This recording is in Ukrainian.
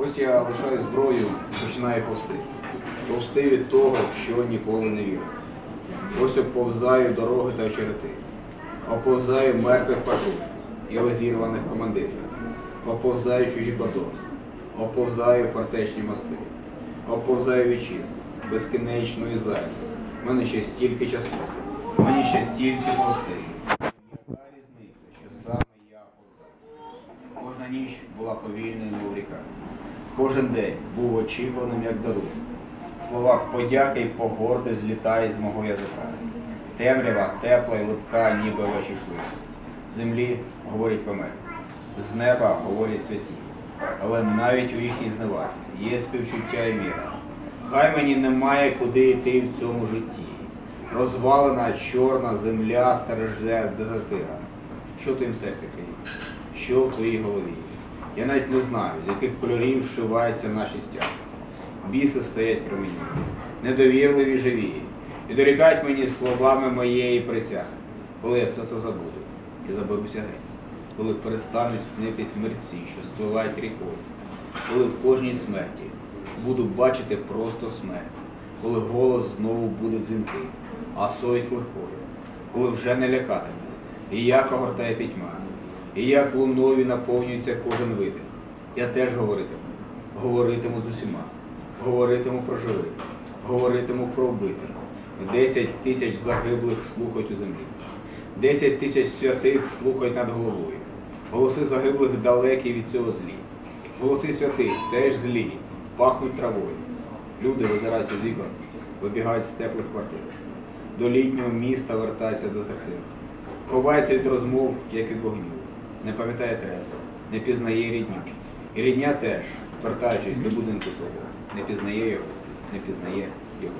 Ось я лишаю зброю і починаю повсти. Повсти від того, що ніколи не вірив. Ось оповзаю дороги та очерети. Оповзаю мертвих патруль і розірваних командирів. Оповзаю чужі кордони. Оповзаю фортечні мости. Оповзаю вітчизну, безкінечну і зайву. У мене ще стільки часу. Мені ще стільки повсти. Ніч була повільною мов ріка. Кожен день був очікуваним як дарунок. Слова подяки й погорди злітають з мого язика. Темрява, тепла й липка, ніби вечі шли. Землі говорять помер, з неба говорять святі. Але навіть у їхній зневазі є співчуття і міра. Хай мені немає куди йти в цьому житті. Розвалена чорна земля стереже дезертира. Що в твоїм серці криє? Що в твоїй голові? Я навіть не знаю, з яких кольорів вшиваються наші стяги. Біси стоять при мені, недовірливі живі, і дорікають мені словами моєї присяги, коли я все це забуду і заберуся геть, коли перестануть снитись мерці, що спливають рікою, коли в кожній смерті буду бачити просто смерть, коли голос знову буде дзвінкий, а совість легкою, коли вже не лякатиме, і як огортає пітьма, і як луною наповнюється кожен видих. Я теж говоритиму, говоритиму з усіма, говоритиму про живих, говоритиму про вбитих. Десять тисяч загиблих слухають у землі. Десять тисяч святих слухають над головою. Голоси загиблих далекі від цього злі. Голоси святих теж злі, пахнуть травою. Люди визирають із вікон, вибігають з теплих квартир. До літнього міста вертаються дезертир. Ховається від розмов, як від вогню. Не пам'ятає трес, не пізнає рідню. І рідня теж, вертаючись до будинку свого, не пізнає його, не пізнає його.